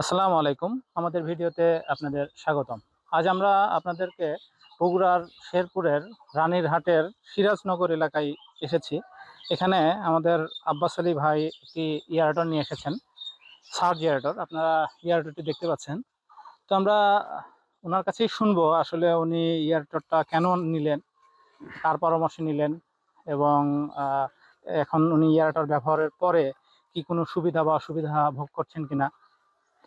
আসসালামু আলাইকুম। আমাদের ভিডিওতে আপনাদের স্বাগতম। আজ আমরা আপনাদেরকে বগুড়ার শেরপুরের রানীরহাটের সিরাজনগর এলাকায় এসেছি। এখানে আমাদের আব্বাস আলী ভাই একটি ইয়ারটর নিয়ে এসেছেন। সার্জ ইয়ারটর আপনারা ইয়ারটরটি দেখতে পাচ্ছেন। তো আমরা ওনার কাছেই শুনব আসলে উনি ইয়ারটরটা কেন নিলেন কার পরামর্শ নিলেন এবং এখন উনি ইয়ারটর ব্যবহারের পরে কি কোনো সুবিধা বা অসুবিধা ভোগ করছেন কিনা।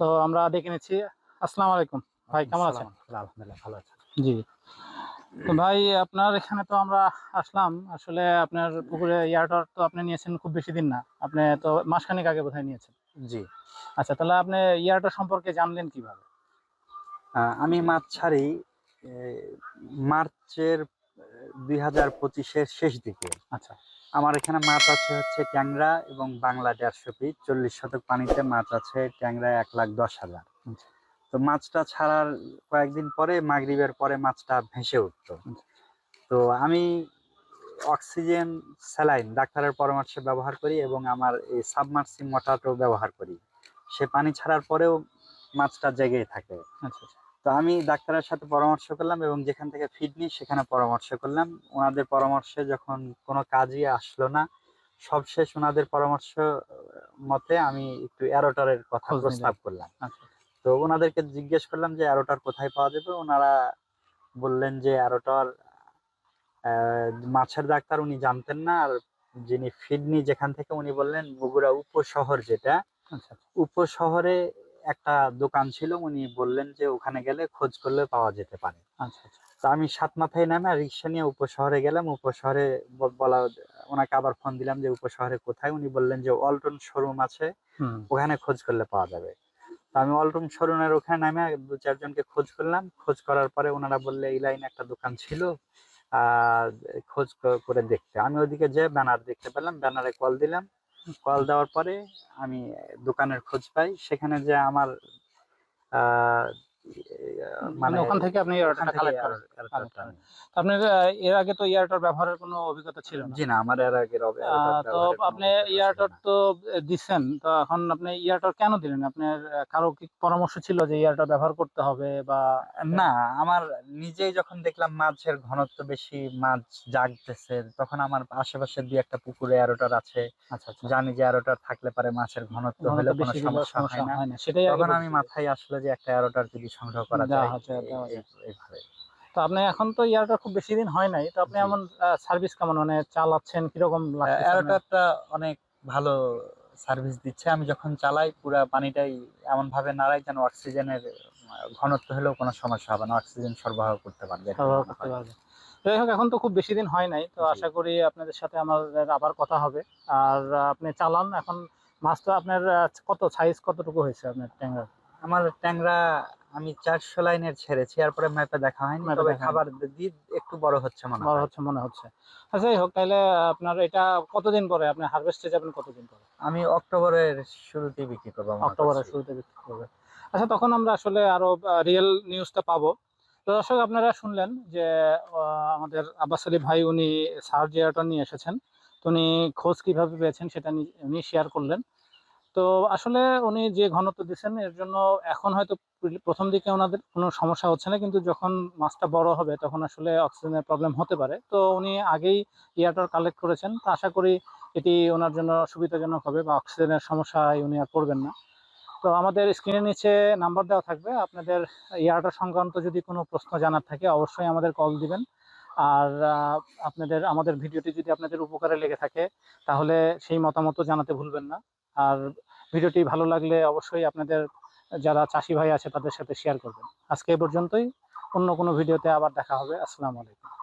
তো আমরা দেখে নিচ্ছি। আসসালাম আলাইকুম। ভাই কেমন আছেন? আলহামদুলিল্লাহ ভালো আছেন জি। তো ভাই আপনার এখানে তো আমরা আসলাম। আসলে আপনার পুকুরে ইয়ারটর তো আপনি নিয়েছেন খুব বেশি দিন না। আপনি তো মাসখানেক আগে বোধহয় নিয়েছেন। জি। আচ্ছা তাহলে আপনি ইয়ারটর সম্পর্কে জানলেন কীভাবে? আমি মাছ ছাড়ি মার্চের দুই হাজার পঁচিশের শেষ দিকে। আচ্ছা। আমার এখানে মাছ আছে হচ্ছে ট্যাংরা এবং বাংলা দেড়শো পিস চল্লিশ শতক পানিতে মাছ আছে, ট্যাংরা এক লাখ দশ হাজার। তো মাছটা ছাড়ার কয়েকদিন পরে, মাগরিবের পরে মাছটা ভেসে উঠতো। তো আমি অক্সিজেন, স্যালাইন, ডাক্তারের পরামর্শে ব্যবহার করি এবং আমার এই সাবমার্সি মোটরটাও ব্যবহার করি সে পানি ছাড়ার পরেও মাছটা জেগেই থাকে আচ্ছা আচ্ছা তো আমি ডাক্তারের সাথে পরামর্শ করলাম এবং যেখান থেকে ফিড নিই সেখানে পরামর্শ করলাম। ওনাদের পরামর্শে যখন কোনো কাজই আসলো না সবশেষ ওনাদের পরামর্শ মতে আমি একটু অ্যারোটারের কথা প্রস্তাব করলাম। আচ্ছা। তো ওনাদেরকে জিজ্ঞেস করলাম যে অ্যারোটার কোথায় পাওয়া যাবে? ওনারা বললেন যে অ্যারোটার মাছের ডাক্তার উনি জানতেন না আর যিনি ফিডনি যেখান থেকে উনি বললেন বগুড়া উপশহর যেটা আচ্ছা। উপশহরে একটা দোকান ছিল উনি বললেন যে ওখানে গেলে খোঁজ করলে পাওয়া যেতে পারে। আচ্ছা আচ্ছা। তো আমি সাত মাথায় নামে রিক্সা নিয়ে উপশহরে গেলাম। উপশহরে বলা ওনাকে আবার ফোন দিলাম যে উপশহরে কোথায়? উনি বললেন যে অল্টন শোরুম আছে ওখানে খোঁজ করলে পাওয়া যাবে। তো আমি অল্টন শোরুমের ওখানে নামে দু চারজনকে খোঁজ করলাম। খোঁজ করার পরে ওনারা বললে এই লাইনে একটা দোকান ছিল খোঁজ করে দেখতে। আমি ওদিকে যে ব্যানার দেখতে পেলাম। ব্যানারে কল দিলাম। কল দেওয়ার পরে আমি দোকানের খোঁজ পাই। সেখানে যে আমার মানে মানে ওখান থেকে আপনি কালেক্ট করেন। আপনার এর আগে তো ব্যবহারের কোনো অভিজ্ঞতা ছিল না? জি না আমার এর আগে তো আপনি তো তো এখন আপনি কেন দিলেন? আপনার কারও কি পরামর্শ ছিল যে ইয়ারটর ব্যবহার করতে হবে বা না আমার নিজেই যখন দেখলাম মাছের ঘনত্ব বেশি মাছ জাগতেছে তখন আমার আশেপাশে দুই একটা পুকুরে এরোটার আছে। আচ্ছা আচ্ছা। জানি যে এরোটার থাকলে পারে মাছের ঘনত্ব হলে কোনো সমস্যা হয় না। সেটাই তখন আমি মাথায় আসলো যে একটা এরোটার যদি সংগ্রহ করা যায়। এইভাবে। তো আপনি এখন তো ইয়ারটা খুব বেশি দিন হয় নাই তো আপনি এমন সার্ভিস কেমন মানে চালাচ্ছেন কীরকম এরোটারটা অনেক ভালো সার্ভিস দিচ্ছে। আমি যখন চালাই পুরা পানিটাই এমন ভাবে নাড়াই যেন অক্সিজেনের ঘনত্ব হলেও কোনো সমস্যা হবে না। অক্সিজেন সরবরাহ করতে পারবে ব্যবহার করতে পারবে। যাই হোক এখন তো খুব বেশি দিন হয় নাই তো আশা করি আপনাদের সাথে আমাদের আবার কথা হবে। আর আপনি চালান এখন মাছটা আপনার কত সাইজ কতটুকু হয়েছে আপনার ট্যাংরা? আমার ট্যাংরা আমি চারশো লাইনের ছেড়েছি এরপরে ম্যাপে দেখা হয়নি তবে খাবার দিয়ে একটু বড় হচ্ছে মনে বড় হচ্ছে মনে হচ্ছে। আচ্ছা যাই হোক তাহলে আপনার এটা কতদিন পরে? আপনি হারভেস্টে যাবেন কতদিন পরে? আমি অক্টোবরের শুরুতেই বিক্রি করব অক্টোবরের শুরুতে বিক্রি করবে আচ্ছা তখন আমরা আসলে আরও রিয়েল নিউজটা পাবো। তো দর্শক আপনারা শুনলেন যে আমাদের আব্বাস আলী ভাই উনি সার্জিয়াটা নিয়ে এসেছেন। তো উনি খোঁজ কীভাবে পেয়েছেন সেটা উনি শেয়ার করলেন। তো আসলে উনি যে ঘনত্ব দিচ্ছেন এর জন্য এখন হয়তো প্রথম দিকে ওনাদের কোনো সমস্যা হচ্ছে না, কিন্তু যখন মাছটা বড় হবে তখন আসলে অক্সিজেনের প্রবলেম হতে পারে। তো উনি আগেই ইয়ারটার কালেক্ট করেছেন। তো আশা করি এটি ওনার জন্য সুবিধাজনক হবে বা অক্সিজেনের সমস্যায় উনি আর পড়বেন না। তো আমাদের স্ক্রিনের নিচে নাম্বার দেওয়া থাকবে। আপনাদের ইয়ারটার সংক্রান্ত যদি কোনো প্রশ্ন জানার থাকে, অবশ্যই আমাদের কল দিবেন। আর আপনাদের, আমাদের ভিডিওটি যদি আপনাদের উপকারে লেগে থাকে, তাহলে সেই মতামতও জানাতে ভুলবেন না। আর ভিডিওটি ভালো লাগলে অবশ্যই আপনাদের যারা চাষি ভাই আছে তাদের সাথে শেয়ার করবেন। আজকে এ পর্যন্তই। অন্য কোনো ভিডিওতে আবার দেখা হবে। আসসালামু আলাইকুম।